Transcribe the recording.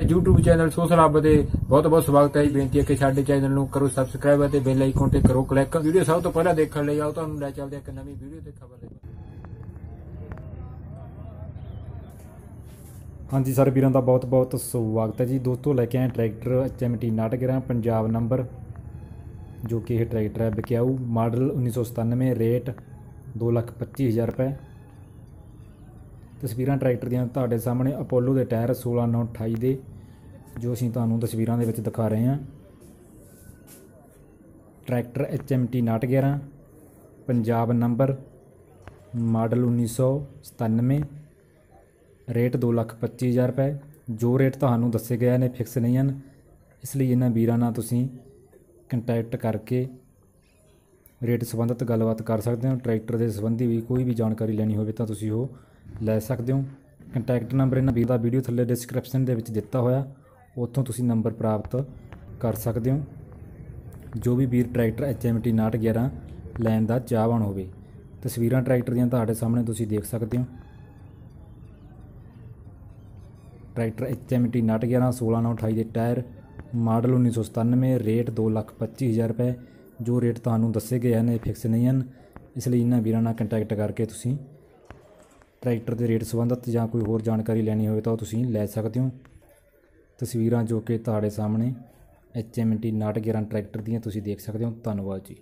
YouTube channel social ਹੱਬ ਦੇ ਬਹੁਤ ਬਹੁਤ ਸਵਾਗਤ ਹੈ ਜੀ। ਬੇਨਤੀ ਹੈ ਕਿ ਸਾਡੇ ਚੈਨਲ ਨੂੰ ਕਰੋ ਸਬਸਕ੍ਰਾਈਬ ਅਤੇ ਬੈਲ ਆਈਕਨ ਤੇ ਕਰੋ ਕਲਿੱਕ ਵੀਡੀਓ ਸਭ ਤੋਂ ਪਹਿਲਾਂ ਦੇਖਣ ਲਈ ਆਓ, ਤੁਹਾਨੂੰ ਲੈ ਚੱਲਦੇ ਹਾਂ ਇੱਕ ਨਵੀਂ ਵੀਡੀਓ ਤੇ ਖਬਰ ਦੇ ਹਾਂਜੀ ਸਾਰੇ ਵੀਰਾਂ ਦਾ ਬਹੁਤ-ਬਹੁਤ ਸਵਾਗਤ ਹੈ ਜੀ। ਦੋਸਤੋ, ਲੈ ਕੇ ਆਏ ਟਰੈਕਟਰ ਐਚਐਮਟੀ ਨਾਟਗਰਾ ਪੰਜਾਬ ਨੰਬਰ, ਜੋ ਕਿ ਇਹ ਟਰੈਕਟਰ ਹੈ ਵਿਕਿਆਊ ਮਾਡਲ 1997 ਰੇਟ 225000 ਰੁਪਏ। ਤਸਵੀਰਾਂ ਟਰੈਕਟਰ ਦੀਆਂ ਤੁਹਾਡੇ ਸਾਹਮਣੇ ਅਪੋਲੋ ਦੇ ਟਾਇਰ 16928 ਦੇ, ਜੋ ਅਸੀਂ ਤੁਹਾਨੂੰ ਤਸਵੀਰਾਂ ਦੇ ਵਿੱਚ ਦਿਖਾ ਰਹੇ ਹਾਂ। ਟਰੈਕਟਰ ਐਚਐਮਟੀ ਨਾਟਗਰਾ ਪੰਜਾਬ ਨੰਬਰ, ਮਾਡਲ 1997 ਰੇਟ 225000 ਰੁਪਏ। ਜੋ ਰੇਟ ਤੁਹਾਨੂੰ ਦੱਸੇ ਗਏ ਨੇ, ਫਿਕਸ ਨਹੀਂ ਹਨ। ਇਸ ਲਈ ਇਹਨਾਂ ਵੀਰਾਂ ਨਾਲ ਤੁਸੀਂ ਕੰਟੈਕਟ ਕਰਕੇ ਰੇਟ ਸੰਬੰਧਿਤ ਗੱਲਬਾਤ ਕਰ ਸਕਦੇ ਹੋ। ਟਰੈਕਟਰ ਦੇ ਸੰਬੰਧੀ ਵੀ ਕੋਈ ਵੀ ਜਾਣਕਾਰੀ ਲੈਣੀ ਹੋਵੇ ਤਾਂ ਤੁਸੀਂ ਉਹ ਲੈ ਸਕਦੇ ਹੋ। ਕੰਟੈਕਟ ਨੰਬਰ ਇਹਨਾਂ ਵੀਰ ਦਾ ਵੀਡੀਓ ਥੱਲੇ ਡਿਸਕ੍ਰਿਪਸ਼ਨ ਦੇ ਵਿੱਚ ਦਿੱਤਾ ਹੋਇਆ। ਉੱਥੋਂ ਤੁਸੀਂ ਨੰਬਰ ਪ੍ਰਾਪਤ ਕਰ ਸਕਦੇ ਹੋ। ਜੋ ਵੀ ਵੀਰ ਟਰੈਕਟਰ ਐਚਐਮਟੀ 911 ਲੈਣ ਦਾ ਚਾਹਵਾਨ ਹੋਵੇ। ਤਸਵੀਰਾਂ ਟਰੈਕਟਰ ਦੀਆਂ ਤੁਹਾਡੇ ਸਾਹਮਣੇ ਤੁਸੀਂ ਦੇਖ ਸਕਦੇ ਹੋ। ਟਰੈਕਟਰ ਐਚਐਮਟੀ 911 16928 ਦੇ ਟਾਇਰ, ਮਾਡਲ 1997 ਰੇਟ 225000 ਰੁਪਏ। ਜੋ ਰੇਟ ਤੁਹਾਨੂੰ ਦੱਸੇ ਗਏ ਹਨ, ਇਹ ਫਿਕਸ ਨਹੀਂ ਹਨ। ਇਸ ਲਈ ਇਹਨਾਂ ਵੀਰਾਂ ਨਾਲ ਕੰਟੈਕਟ ਕਰਕੇ ਤੁਸੀਂ ਟਰੈਕਟਰ ਦੇ ਰੇਟ ਸੰਬੰਧਿਤ ਜਾਂ ਕੋਈ ਹੋਰ ਜਾਣਕਾਰੀ ਲੈਣੀ ਹੋਵੇ ਤਾਂ ਉਹ ਤੁਸੀਂ ਲੈ ਸਕਦੇ ਹੋ। ਤਸਵੀਰਾਂ ਜੋ ਕਿ ਤੁਹਾਡੇ ਸਾਹਮਣੇ ਐਚਐਮਟੀ 911 ਟਰੈਕਟਰ ਦੀਆਂ ਤੁਸੀਂ ਦੇਖ ਸਕਦੇ ਹੋ। ਧੰਨਵਾਦ ਜੀ।